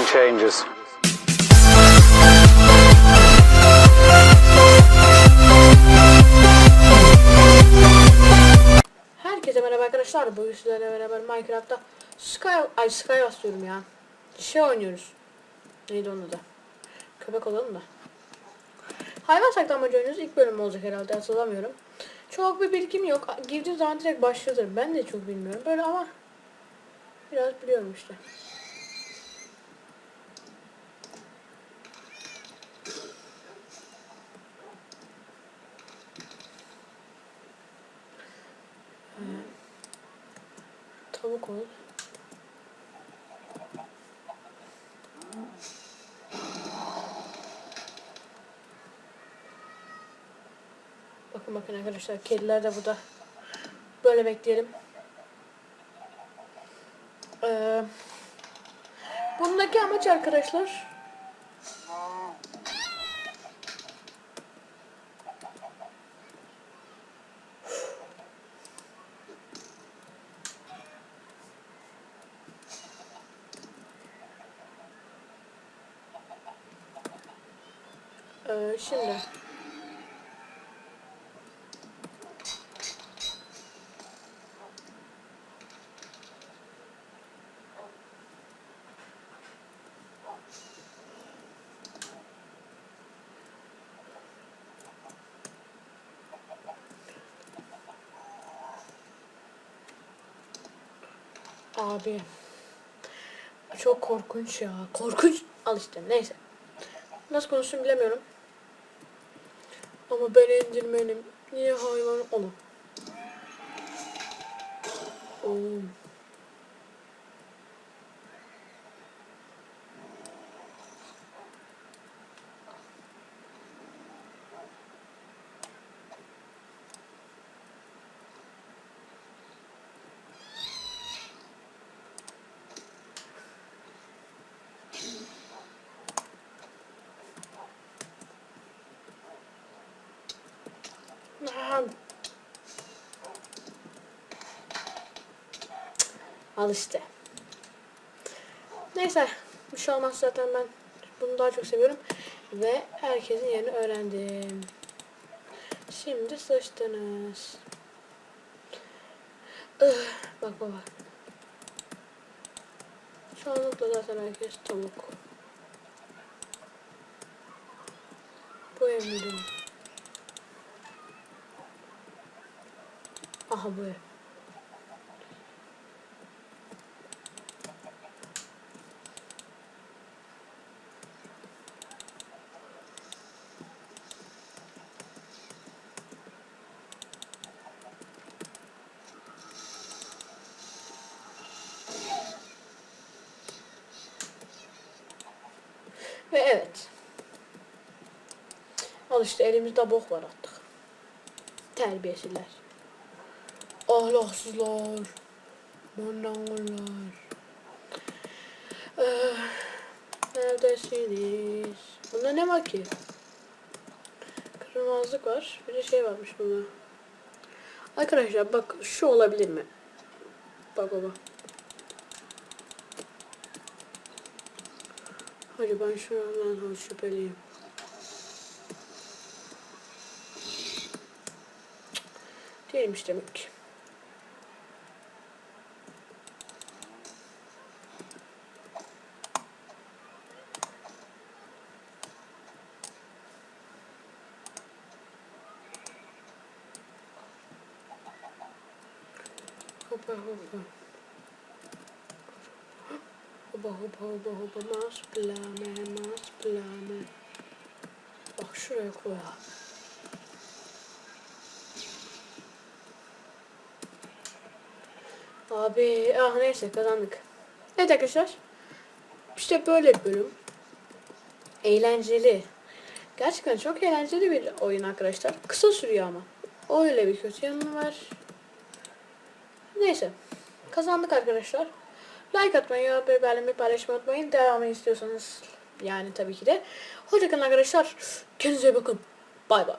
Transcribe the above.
game changers. Herkese merhaba arkadaşlar. Bugün sizlerle beraber Minecraft'ta Sky ay Skywars diyorum ya. Şey oynuyoruz. Neydi onun adı? Köpek olalım da. Hayvan saklanmaca oynuyoruz. İlk bölüm olacak herhalde hatırlamıyorum. Çok bir bilgim yok. Girdiğim zaman direkt başlatır. Ben de çok bilmiyorum. Böyle ama biraz biliyorum işte. Tavuk ol. Bakın bakın arkadaşlar kediler de burada. Böyle bekleyelim. Ee, bundaki amaç arkadaşlar Ee, şimdi Abi çok korkunç ya. Korkunç. Al işte neyse. Nasıl konuştum bilemiyorum. Ama ben indirmenim. Niye hayvan olun? Oo. Al işte. Neyse. Bir şey olmaz zaten ben bunu daha çok seviyorum. Ve herkesin yerini öğrendim. Şimdi sıçtınız. Ih, bak baba. Çoğunlukla zaten herkes tavuk. Bu ev müdürü. Aha bu ev. Ve evet. Al işte elimizde bok var artık. Terbiyesizler. Ahlaksızlar. Mandangollar. Ee, neredesiniz? Bunda ne var ki? Kırmızılık var. Bir de şey varmış bunda. Arkadaşlar bak şu olabilir mi? Bak baba. Hadi ben şuradan şüpheliyim. Değilmiş demek ki. Hoppa hoppa. Hoppa hoppa hoppa hoppa mas plame mas plame. Bak şuraya koy. Abi ah neyse kazandık. Evet arkadaşlar. İşte böyle bir bölüm. Eğlenceli. Gerçekten çok eğlenceli bir oyun arkadaşlar. Kısa sürüyor ama. Öyle bir kötü yanı var. Neyse. Kazandık arkadaşlar. Like atmayı, haber beğenmeyi, paylaşmayı unutmayın. Devamını istiyorsanız yani tabii ki de. Hoşçakalın arkadaşlar. Kendinize bakın. Bay bay.